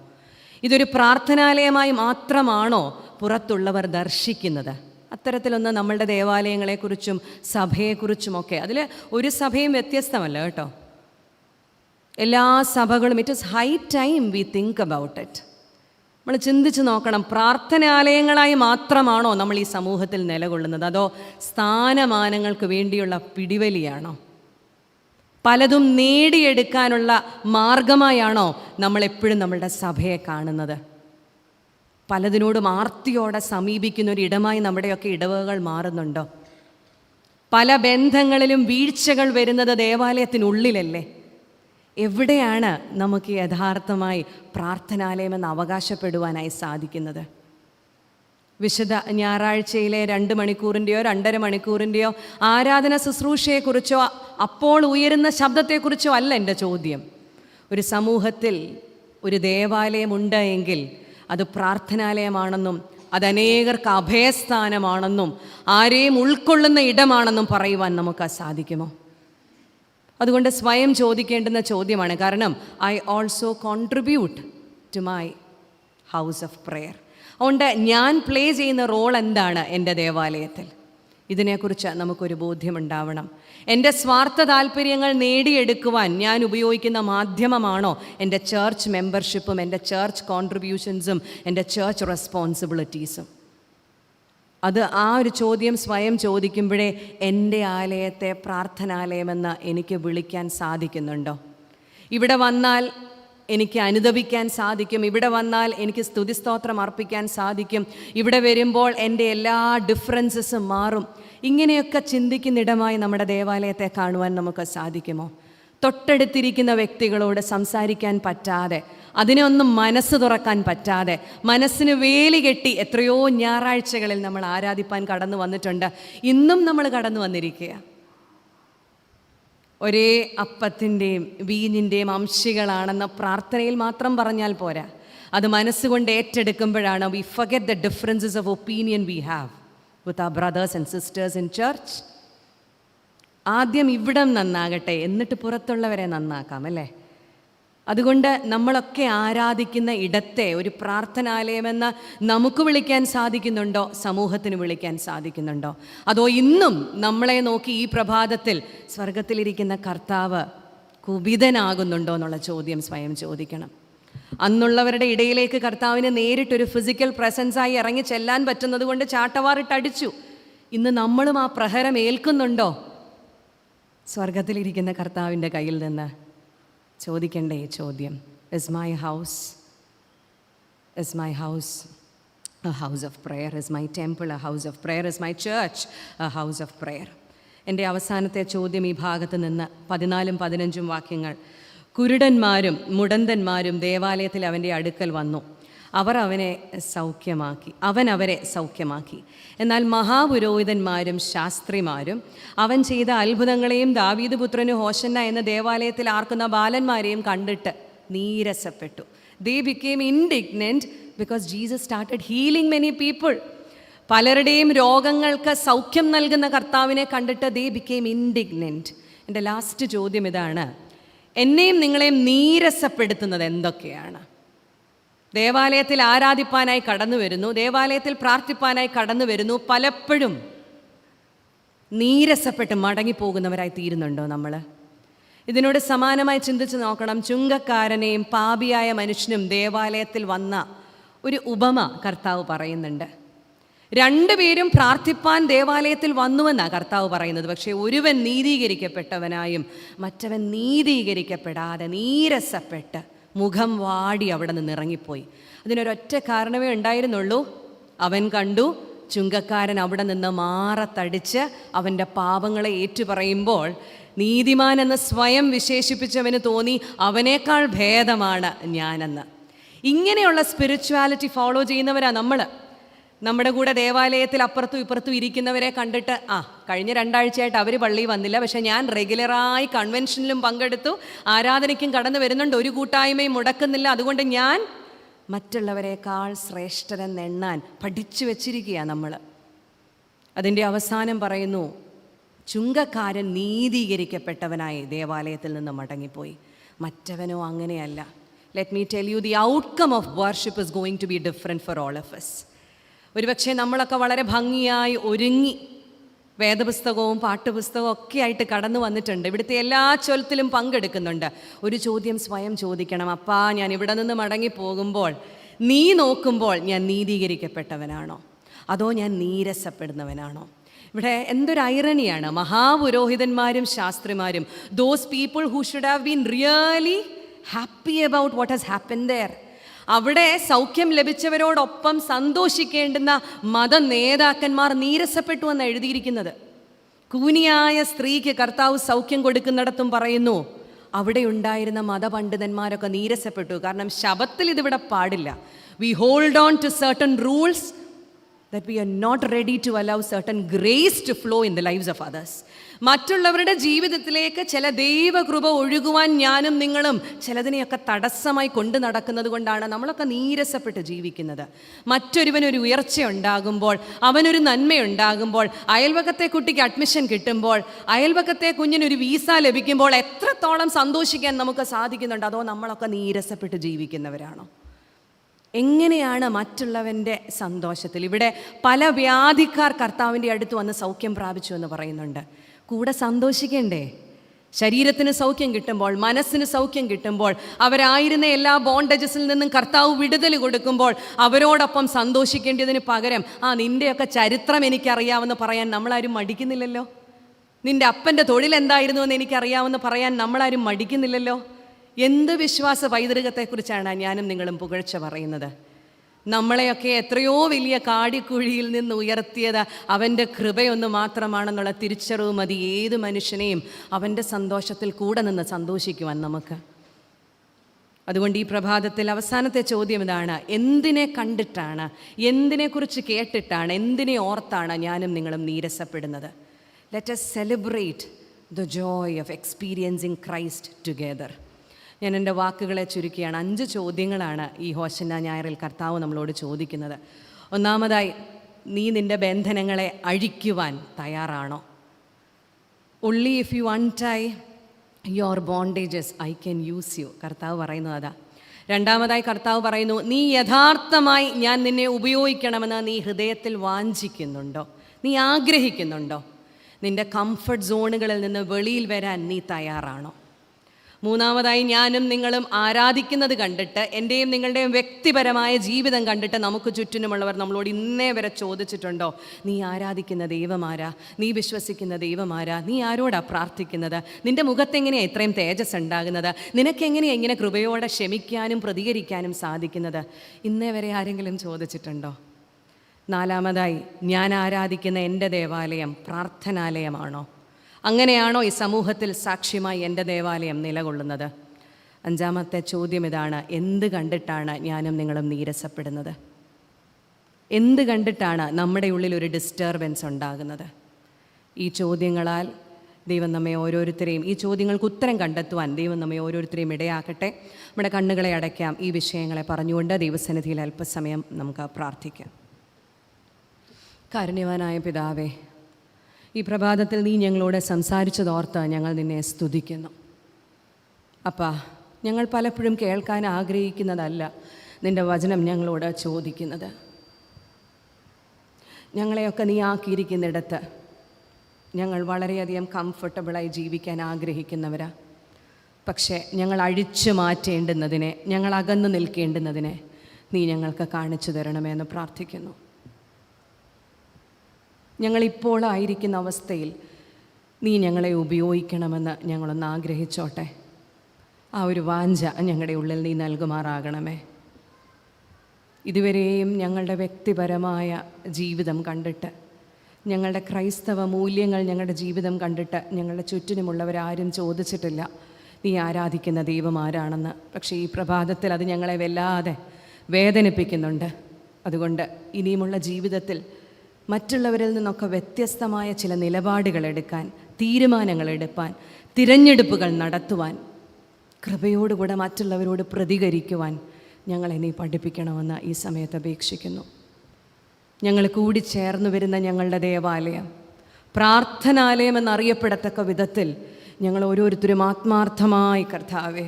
Speaker 1: ഇതൊരു പ്രാർത്ഥനാലയമായി മാത്രമാണോ പുറത്തുള്ളവർ ദർശിക്കുന്നത്? അത്തരത്തിലൊന്ന് നമ്മളുടെ ദേവാലയങ്ങളെക്കുറിച്ചും സഭയെക്കുറിച്ചുമൊക്കെ അതിൽ ഒരു സഭയും വ്യത്യസ്തമല്ല കേട്ടോ. എല്ലാ സഭകളും it is high time we think about it നമ്മൾ ചിന്തിച്ച് നോക്കണം പ്രാർത്ഥനാലയങ്ങളായി മാത്രമാണോ നമ്മൾ ഈ സമൂഹത്തിൽ നിലകൊള്ളുന്നത്? അതോ സ്ഥാനമാനങ്ങൾക്ക് വേണ്ടിയുള്ള പിടിവലിയാണോ? പലതും നേടിയെടുക്കാനുള്ള മാർഗമായാണോ നമ്മളെപ്പോഴും നമ്മളുടെ സഭയെ കാണുന്നത്? പലതിനോടും ആർത്തിയോടെ സമീപിക്കുന്ന ഒരു ഇടമായി നമ്മുടെയൊക്കെ ഇടവകകൾ മാറുന്നുണ്ടോ? പല ബന്ധങ്ങളിലും വീഴ്ചകൾ വരുന്നത് ദേവാലയത്തിനുള്ളിലല്ലേ? എവിടെയാണ് നമുക്ക് യഥാർത്ഥമായി പ്രാർത്ഥനാലയമെന്ന് അവകാശപ്പെടുവാനായി സാധിക്കുന്നത്? വിശുദ്ധ ഞായറാഴ്ചയിലെ രണ്ട് മണിക്കൂറിന്റെയോ രണ്ടര മണിക്കൂറിന്റെയോ ആരാധന ശുശ്രൂഷയെക്കുറിച്ചോ അപ്പോൾ ഉയരുന്ന ശബ്ദത്തെക്കുറിച്ചോ അല്ല എന്റെ ചോദ്യം. ഒരു സമൂഹത്തിൽ ഒരു ദേവാലയമുണ്ട് എങ്കിൽ അത് പ്രാർത്ഥനാലയമാണെന്നും അത് അനേകർക്ക് അഭയസ്ഥാനമാണെന്നും ആരെയും ഉൾക്കൊള്ളുന്ന ഇടമാണെന്നും പറയുവാൻ നമുക്ക് സാധിക്കുമോ? അതുകൊണ്ട് സ്വയം ചോദിക്കേണ്ടുന്ന ചോദ്യമാണ്. കാരണം I also contribute to my house of prayer അതുകൊണ്ട് ഞാൻ പ്ലേ ചെയ്യുന്ന റോൾ എന്താണ് എന്റെ ദേവാലയത്തിൽ? ഇതിനെക്കുറിച്ച് നമുക്കൊരു ബോധ്യമുണ്ടാവണം. എന്റെ സ്വാർത്ഥ താല്പര്യങ്ങൾ നേടിയെടുക്കുവാൻ ഞാൻ ഉപയോഗിക്കുന്ന മാധ്യമമാണോ? എന്റെ ചേർച്ച് മെമ്പർഷിപ്പും എന്റെ ചേർച്ച് കോൺട്രിബ്യൂഷൻസും എന്റെ ചേർച്ച് റെസ്പോൺസിബിലിറ്റീസും അത് ആ ഒരു ചോദ്യം സ്വയം ചോദിക്കുമ്പോഴേ എന്റെ ആലയത്തെ പ്രാർത്ഥനാലയമെന്ന് എനിക്ക് വിളിക്കാൻ സാധിക്കുന്നുണ്ടോ? ഇവിടെ വന്നാൽ എനിക്ക് അനുദപിക്കാൻ സാധിക്കും. ഇവിടെ വന്നാൽ എനിക്ക് സ്തുതിസ്തോത്രം അർപ്പിക്കാൻ സാധിക്കും. ഇവിടെ വരുമ്പോൾ എന്റെ എല്ലാ ഡിഫറൻസസും മാറും. ഇങ്ങനെയൊക്കെ ചിന്തിക്കുന്നിടമായി നമ്മുടെ ദേവാലയത്തെ കാണുവാൻ നമുക്ക് സാധിക്കുമോ? തൊട്ടടുത്തിരിക്കുന്ന വ്യക്തികളോട് സംസാരിക്കാൻ പറ്റാതെ അതിനെ ഒന്നും മനസ്സ് തുറക്കാൻ പറ്റാതെ മനസ്സിന് വേലി കെട്ടി എത്രയോ ഞായറാഴ്ചകളിൽ നമ്മൾ ആരാധിപ്പാൻ കടന്നു വന്നിട്ടുണ്ട്. ഇന്നും നമ്മൾ കടന്നു വന്നിരിക്കുക ഒരേ അപ്പത്തിന്റെയും വീഞ്ഞിന്റെയും അംശികളാണെന്ന പ്രാർത്ഥനയിൽ മാത്രം പറഞ്ഞാൽ പോരാ. അത് മനസ്സുകൊണ്ട് ഏറ്റെടുക്കുമ്പോഴാണ് we forget the differences of opinion we have with our brothers and sisters in church ആദ്യം ഇവിടം നന്നാകട്ടെ എന്നിട്ട് പുറത്തുള്ളവരെ നന്നാക്കാം അല്ലേ? അതുകൊണ്ട് നമ്മളൊക്കെ ആരാധിക്കുന്ന ഇടത്തെ ഒരു പ്രാർത്ഥനാലയമെന്ന് നമുക്ക് വിളിക്കാൻ സാധിക്കുന്നുണ്ടോ? സമൂഹത്തിന് വിളിക്കാൻ സാധിക്കുന്നുണ്ടോ? അതോ ഇന്നും നമ്മളെ നോക്കി ഈ പ്രഭാതത്തിൽ സ്വർഗത്തിലിരിക്കുന്ന കർത്താവ് കുപിതനാകുന്നുണ്ടോ എന്നുള്ള ചോദ്യം സ്വയം ചോദിക്കണം. അന്നുള്ളവരുടെ ഇടയിലേക്ക് കർത്താവിന് നേരിട്ടൊരു ഫിസിക്കൽ പ്രസൻസായി ഇറങ്ങി ചെല്ലാൻ പറ്റുന്നത് കൊണ്ട് ചാട്ടവാറിട്ടടിച്ചു. ഇന്ന് നമ്മളും ആ പ്രഹരം ഏൽക്കുന്നുണ്ടോ? സ്വർഗത്തിലിരിക്കുന്ന കർത്താവിന്റെ കയ്യിൽ നിന്ന്. ചോദിക്കേണ്ട ഈ ചോദ്യം? Is my house is my house a house of prayer is my temple a house of prayer is my church a house of prayer എന്റെ അവസാനത്തെ ചോദ്യം ഈ ഭാഗത്ത് നിന്ന് പതിനാലും പതിനഞ്ചും വാക്യങ്ങൾ. കുരുടന്മാരും മുടന്തന്മാരും ദേവാലയത്തിൽ അവന്റെ അടുക്കൽ വന്നു. അവർ അവനെ സൗഖ്യമാക്കി അവൻ അവരെ സൗഖ്യമാക്കി. എന്നാൽ മഹാപുരോഹിതന്മാരും ശാസ്ത്രിമാരും അവൻ ചെയ്ത അത്ഭുതങ്ങളെയും ദാവീദ് പുത്രന് ഹോഷന്ന എന്ന ദേവാലയത്തിൽ ആർക്കുന്ന ബാലന്മാരെയും കണ്ടിട്ട് നീരസപ്പെട്ടു. They became indignant because Jesus started healing many people പലരുടെയും രോഗങ്ങൾക്ക് സൗഖ്യം നൽകുന്ന കർത്താവിനെ കണ്ടിട്ട് ദേ ബിക്കെയിം ഇൻഡിഗ്നന്റ് എന്റെ ലാസ്റ്റ് ചോദ്യം ഇതാണ് എന്നെയും നിങ്ങളെയും നീരസപ്പെടുത്തുന്നത് എന്തൊക്കെയാണ്? ദേവാലയത്തിൽ ആരാധിപ്പാനായി കടന്നു വരുന്നു ദേവാലയത്തിൽ പ്രാർത്ഥിപ്പാനായി കടന്നു വരുന്നു പലപ്പോഴും നീരസപ്പെട്ട് മടങ്ങിപ്പോകുന്നവരായി തീരുന്നുണ്ടോ നമ്മൾ ഇതിനോട് സമാനമായി ചിന്തിച്ച് നോക്കണം. ചുങ്കക്കാരനെയും പാപിയായ മനുഷ്യനും ദേവാലയത്തിൽ വന്ന ഒരു ഉപമ കർത്താവ് പറയുന്നുണ്ട്. രണ്ടുപേരും പ്രാർത്ഥിപ്പാൻ ദേവാലയത്തിൽ വന്നുവെന്നാണ് കർത്താവ് പറയുന്നത്. പക്ഷേ ഒരുവൻ നീതീകരിക്കപ്പെട്ടവനായും മറ്റവൻ നീതീകരിക്കപ്പെടാതെ നീരസപ്പെട്ട് മുഖം വാടി അവിടെ നിന്ന് ഇറങ്ങിപ്പോയി. അതിനൊരൊറ്റ കാരണമേ ഉണ്ടായിരുന്നുള്ളൂ. അവൻ കണ്ടു ചുങ്കക്കാരൻ അവിടെ നിന്ന് മാറത്തടിച്ച് അവന്റെ പാപങ്ങളെ ഏറ്റുപറയുമ്പോൾ നീതിമാൻ എന്ന് സ്വയം വിശേഷിപ്പിച്ചവന് തോന്നി അവനേക്കാൾ ഭേദമാണ് ഞാനെന്ന്. ഇങ്ങനെയുള്ള സ്പിരിച്വാലിറ്റി ഫോളോ ചെയ്യുന്നവരാണ് നമ്മൾ നമ്മുടെ കൂടെ ദേവാലയത്തിൽ അപ്പുറത്തും ഇപ്പുറത്തും ഇരിക്കുന്നവരെ കണ്ടിട്ട് ആ കഴിഞ്ഞ രണ്ടാഴ്ചയായിട്ട് അവർ പള്ളിയിൽ വന്നില്ല. പക്ഷേ ഞാൻ റെഗുലറായി കൺവെൻഷനിലും പങ്കെടുത്തു. ആരാധനയ്ക്കും കടന്നു വരുന്നുണ്ട്. ഒരു കൂട്ടായ്മയും മുടക്കുന്നില്ല. അതുകൊണ്ട് ഞാൻ മറ്റുള്ളവരെക്കാൾ ശ്രേഷ്ഠരെന്നെണ്ണാൻ പഠിച്ചു വച്ചിരിക്കുകയാണ് നമ്മൾ അതിന്റെ അവസാനം പറയുന്നു ചുങ്കക്കാരൻ നീതീകരിക്കപ്പെട്ടവനായി ദേവാലയത്തിൽ നിന്ന് മടങ്ങിപ്പോയി. മറ്റവനോ അങ്ങനെയല്ല. Let me tell you the outcome of worship is going to be different for all of us ഒരുപക്ഷെ നമ്മളൊക്കെ വളരെ ഭംഗിയായി ഒരുങ്ങി വേദപുസ്തകവും പാട്ടുപുസ്തകവും ഒക്കെ ആയിട്ട് കടന്നു വന്നിട്ടുണ്ട്. ഇവിടുത്തെ എല്ലാ ചൊലത്തിലും പങ്കെടുക്കുന്നുണ്ട്. ഒരു ചോദ്യം സ്വയം ചോദിക്കണം. അപ്പാ ഞാൻ ഇവിടെ നിന്ന് മടങ്ങി പോകുമ്പോൾ നീ നോക്കുമ്പോൾ ഞാൻ നീതീകരിക്കപ്പെട്ടവനാണോ? അതോ ഞാൻ നീരസപ്പെടുന്നവനാണോ? ഇവിടെ എന്തൊരു ഐറണിയാണ് മഹാപുരോഹിതന്മാരും ശാസ്ത്രിമാരും those people who should have been really happy about what has happen there അവിടെ സൗഖ്യം ലഭിച്ചവരോടൊപ്പം സന്തോഷിക്കേണ്ടുന്ന മത നേതാക്കന്മാർ നീരസപ്പെട്ടു എന്ന് എഴുതിയിരിക്കുന്നത്. കൂനിയായ സ്ത്രീക്ക് കർത്താവ് സൗഖ്യം കൊടുക്കുന്നിടത്തും പറയുന്നു അവിടെ ഉണ്ടായിരുന്ന മതപണ്ഡിതന്മാരൊക്കെ നീരസപ്പെട്ടു. കാരണം ശബത്തിൽ ഇതിവിടെ പാടില്ല. We hold on to certain rules that we are not ready to allow certain grace to flow in the lives of others. മറ്റുള്ളവരുടെ ജീവിതത്തിലേക്ക് ചില ദൈവകൃപ ഒഴുകുവാൻ ഞാനും നിങ്ങളും ചിലതിനെയൊക്കെ തടസ്സമായി കൊണ്ടു നടക്കുന്നത് കൊണ്ടാണ് നമ്മളൊക്കെ നീരസപ്പെട്ട് ജീവിക്കുന്നത്. മറ്റൊരുവനൊരു ഉയർച്ച ഉണ്ടാകുമ്പോൾ അവനൊരു നന്മയുണ്ടാകുമ്പോൾ അയൽവക്കത്തെ കുട്ടിക്ക് അഡ്മിഷൻ കിട്ടുമ്പോൾ അയൽവക്കത്തെ കുഞ്ഞിനൊരു വീസ ലഭിക്കുമ്പോൾ എത്രത്തോളം സന്തോഷിക്കാൻ നമുക്ക് സാധിക്കുന്നുണ്ട് അതോ നമ്മളൊക്കെ നീരസപ്പെട്ട് ജീവിക്കുന്നവരാണോ? എങ്ങനെയാണ് മറ്റുള്ളവന്റെ സന്തോഷത്തിൽ? ഇവിടെ പല വ്യാധിക്കാർ കർത്താവിന്റെ അടുത്ത് വന്ന് സൗഖ്യം പ്രാപിച്ചു എന്ന് പറയുന്നുണ്ട്. കൂടെ സന്തോഷിക്കണ്ടേ? ശരീരത്തിന് സൗഖ്യം കിട്ടുമ്പോൾ മനസ്സിന് സൗഖ്യം കിട്ടുമ്പോൾ അവരായിരുന്ന എല്ലാ ബോണ്ടേജസിൽ നിന്നും കർത്താവ് വിടുതൽ കൊടുക്കുമ്പോൾ അവരോടൊപ്പം സന്തോഷിക്കേണ്ടതിന് പകരം ആ നിന്റെയൊക്കെ ചരിത്രം എനിക്കറിയാമെന്ന് പറയാൻ നമ്മളാരും മടിക്കുന്നില്ലല്ലോ? നിന്റെ അപ്പന്റെ തൊഴിൽ എന്തായിരുന്നു എന്ന് എനിക്കറിയാമെന്ന് പറയാൻ നമ്മളാരും മടിക്കുന്നില്ലല്ലോ? എന്ത് വിശ്വാസ പൈതൃകത്തെക്കുറിച്ചാണ് ഞാനും നിങ്ങളും പുകഴ്ച പറയുന്നത്. നമ്മളെയൊക്കെ എത്രയോ വലിയ കാടിക്കുഴിയിൽ നിന്ന് ഉയർത്തിയത് അവന്റെ കൃപയൊന്ന് മാത്രമാണെന്നുള്ള തിരിച്ചറിവ് മതി ഏത് മനുഷ്യനെയും അവന്റെ സന്തോഷത്തിൽ കൂടെ നിന്ന് സന്തോഷിക്കുവാൻ നമുക്ക്. അതുകൊണ്ട് ഈ പ്രഭാതത്തിൽ അവസാനത്തെ ചോദ്യം ഇതാണ് എന്തിനെ കണ്ടിട്ടാണ് എന്തിനെക്കുറിച്ച് കേട്ടിട്ടാണ് എന്തിനെ ഓർത്താണ് ഞാനും നിങ്ങളും നീരസപ്പെടുന്നത്? Let us celebrate the joy of experiencing Christ together ഞാൻ എന്റെ വാക്കുകളെ ചുരുക്കിയാണ്. അഞ്ച് ചോദ്യങ്ങളാണ് ഈ ഹോശന്ന ഞായറിൽ കർത്താവ് നമ്മളോട് ചോദിക്കുന്നത്. ഒന്നാമതായി നീ നിന്റെ ബന്ധനങ്ങളെ അഴിക്കുവാൻ തയ്യാറാണോ? Only if you untie your bondages I can use you കർത്താവ് പറയുന്നു അതാ. രണ്ടാമതായി കർത്താവ് പറയുന്നു നീ യഥാർത്ഥമായി ഞാൻ നിന്നെ ഉപയോഗിക്കണമെന്ന് നീ ഹൃദയത്തിൽ വാഞ്ചിക്കുന്നുണ്ടോ? നീ ആഗ്രഹിക്കുന്നുണ്ടോ? നിന്റെ കംഫർട്ട് സോണുകളിൽ നിന്ന് വെളിയിൽ വരാൻ നീ തയ്യാറാണോ? മൂന്നാമതായി ഞാനും നിങ്ങളും ആരാധിക്കുന്നത് കണ്ടിട്ട് എന്റെയും നിങ്ങളുടെയും വ്യക്തിപരമായ ജീവിതം കണ്ടിട്ട് നമുക്ക് ചുറ്റിനുമുള്ളവർ നമ്മളോട് ഇന്നേ വരെ ചോദിച്ചിട്ടുണ്ടോ നീ ആരാധിക്കുന്ന ദൈവമാരാ? നീ വിശ്വസിക്കുന്ന ദൈവമാരാ? നീ ആരോടാ പ്രാർത്ഥിക്കുന്നത്? നിന്റെ മുഖത്തെങ്ങനെയാണ് ഇത്രയും തേജസ് ഉണ്ടാകുന്നത് നിനക്കെങ്ങനെയാണ് ഇങ്ങനെ കൃപയോടെ ക്ഷമിക്കാനും പ്രതികരിക്കാനും സാധിക്കുന്നത്? ഇന്നേ വരെ ആരെങ്കിലും ചോദിച്ചിട്ടുണ്ടോ? നാലാമതായി ഞാൻ ആരാധിക്കുന്ന എന്റെ ദേവാലയം പ്രാർത്ഥനാലയമാണോ? അങ്ങനെയാണോ ഈ സമൂഹത്തിൽ സാക്ഷ്യമായി എന്റെ ദേവാലയം നിലകൊള്ളുന്നത്? അഞ്ചാമത്തെ ചോദ്യം ഇതാണ് എന്ത് കണ്ടിട്ടാണ് ഞാനും നിങ്ങളും നീരസപ്പെടുന്നത്? എന്ത് കണ്ടിട്ടാണ് നമ്മുടെ ഉള്ളിൽ ഒരു ഡിസ്റ്റർബൻസ് ഉണ്ടാകുന്നത്? ഈ ചോദ്യങ്ങളാൽ ദൈവം നമ്മെ ഓരോരുത്തരെയും ഈ ചോദ്യങ്ങൾക്ക് ഉത്തരം കണ്ടെത്തുവാൻ ദൈവം നമ്മെ ഓരോരുത്തരെയും ഇടയാക്കട്ടെ. നമ്മുടെ കണ്ണുകളെ അടയ്ക്കാം. ഈ വിഷയങ്ങളെ പറഞ്ഞുകൊണ്ട് ദൈവസന്നിധിയിൽ അല്പസമയം നമുക്ക് പ്രാർത്ഥിക്കാം. കാരുണ്യവാനായ പിതാവേ ഈ പ്രഭാതത്തിൽ നീ ഞങ്ങളോട് സംസാരിച്ചതോർത്ത് ഞങ്ങൾ നിന്നെ സ്തുതിക്കുന്നു. അപ്പാ ഞങ്ങൾ പലപ്പോഴും കേൾക്കാൻ ആഗ്രഹിക്കുന്നതല്ല നിന്റെ വചനം ഞങ്ങളോട് ചോദിക്കുന്നത്. ഞങ്ങളെയൊക്കെ നീ ആക്കിയിരിക്കുന്നിടത്ത് ഞങ്ങൾ വളരെയധികം കംഫർട്ടബിളായി ജീവിക്കാൻ ആഗ്രഹിക്കുന്നവരാ. പക്ഷേ ഞങ്ങൾ അഴിച്ചു മാറ്റേണ്ടുന്നതിനെ ഞങ്ങൾ അകന്നു നിൽക്കേണ്ടുന്നതിനെ നീ ഞങ്ങൾക്ക് കാണിച്ചു തരണമെന്ന് പ്രാർത്ഥിക്കുന്നു. ഞങ്ങളിപ്പോൾ ആയിരിക്കുന്ന അവസ്ഥയിൽ നീ ഞങ്ങളെ ഉപയോഗിക്കണമെന്ന് ഞങ്ങളൊന്ന് ആഗ്രഹിച്ചോട്ടെ. ആ ഒരു വാഞ്ച ഞങ്ങളുടെ ഉള്ളിൽ നീ നൽകുമാറാകണമേ. ഇതുവരെയും ഞങ്ങളുടെ വ്യക്തിപരമായ ജീവിതം കണ്ടിട്ട് ഞങ്ങളുടെ ക്രൈസ്തവ മൂല്യങ്ങൾ ഞങ്ങളുടെ ജീവിതം കണ്ടിട്ട് ഞങ്ങളുടെ ചുറ്റിനുമുള്ളവരാരും ചോദിച്ചിട്ടില്ല നീ ആരാധിക്കുന്ന ദൈവം ആരാണെന്ന്? പക്ഷേ ഈ പ്രഭാതത്തിൽ അത് ഞങ്ങളെ വല്ലാതെ വേദനിപ്പിക്കുന്നുണ്ട്. അതുകൊണ്ട് ഇനിയുമുള്ള ജീവിതത്തിൽ മറ്റുള്ളവരിൽ നിന്നൊക്കെ വ്യത്യസ്തമായ ചില നിലപാടുകൾ എടുക്കാൻ തീരുമാനങ്ങൾ എടുപ്പാൻ തിരഞ്ഞെടുപ്പുകൾ നടത്തുവാൻ കൃപയോടുകൂടെ മറ്റുള്ളവരോട് പ്രതികരിക്കുവാൻ ഞങ്ങളെ നീ പഠിപ്പിക്കണമെന്ന് ഈ സമയത്ത് അപേക്ഷിക്കുന്നു. ഞങ്ങൾ കൂടി ചേർന്ന് വരുന്ന ഞങ്ങളുടെ ദേവാലയം പ്രാർത്ഥനാലയം എന്നറിയപ്പെടത്തക്ക വിധത്തിൽ ഞങ്ങൾ ഓരോരുത്തരും ആത്മാർത്ഥമായി കർത്താവെ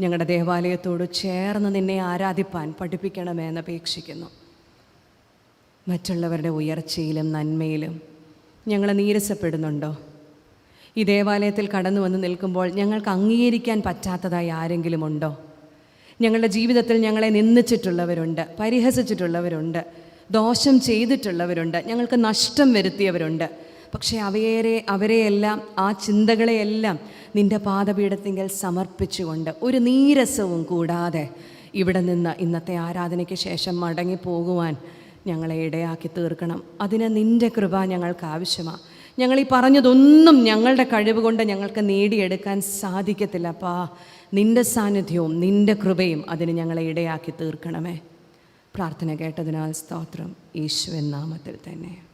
Speaker 1: ഞങ്ങളുടെ ദേവാലയത്തോട് ചേർന്ന് നിന്നെ ആരാധിപ്പാൻ പഠിപ്പിക്കണമേ എന്ന് അപേക്ഷിക്കുന്നു. മറ്റുള്ളവരുടെ ഉയർച്ചയിലും നന്മയിലും ഞങ്ങൾ നീരസപ്പെടുന്നുണ്ടോ? ഈ ദേവാലയത്തിൽ കടന്നു വന്ന് നിൽക്കുമ്പോൾ ഞങ്ങൾക്ക് അംഗീകരിക്കാൻ പറ്റാത്തതായി ആരെങ്കിലും ഉണ്ടോ? ഞങ്ങളുടെ ജീവിതത്തിൽ ഞങ്ങളെ നിന്ദിച്ചിട്ടുള്ളവരുണ്ട് പരിഹസിച്ചിട്ടുള്ളവരുണ്ട് ദോഷം ചെയ്തിട്ടുള്ളവരുണ്ട് ഞങ്ങൾക്ക് നഷ്ടം വരുത്തിയവരുണ്ട്. പക്ഷേ അവയേറെ അവരെയെല്ലാം ആ ചിന്തകളെയെല്ലാം നിന്റെ പാദപീഠത്തിങ്കൽ സമർപ്പിച്ചുകൊണ്ട് ഒരു നീരസവും കൂടാതെ ഇവിടെ നിന്ന് ഇന്നത്തെ ആരാധനയ്ക്ക് ശേഷം മടങ്ങി പോകുവാൻ ഞങ്ങളെ ഇടയാക്കി തീർക്കണം. അതിന് നിന്റെ കൃപ ഞങ്ങൾക്ക് ആവശ്യമാണ് ഞങ്ങൾ ഈ പറഞ്ഞതൊന്നും ഞങ്ങളുടെ കഴിവ് കൊണ്ട് ഞങ്ങൾക്ക് നേടിയെടുക്കാൻ സാധിക്കത്തില്ല അപ്പാ. നിന്റെ സാന്നിധ്യവും നിന്റെ കൃപയും അതിന് ഞങ്ങളെ ഇടയാക്കി തീർക്കണമേ. പ്രാർത്ഥന കേട്ടതിനാൽ സ്തോത്രം. യേശുവൻ നാമത്തിൽ തന്നെ.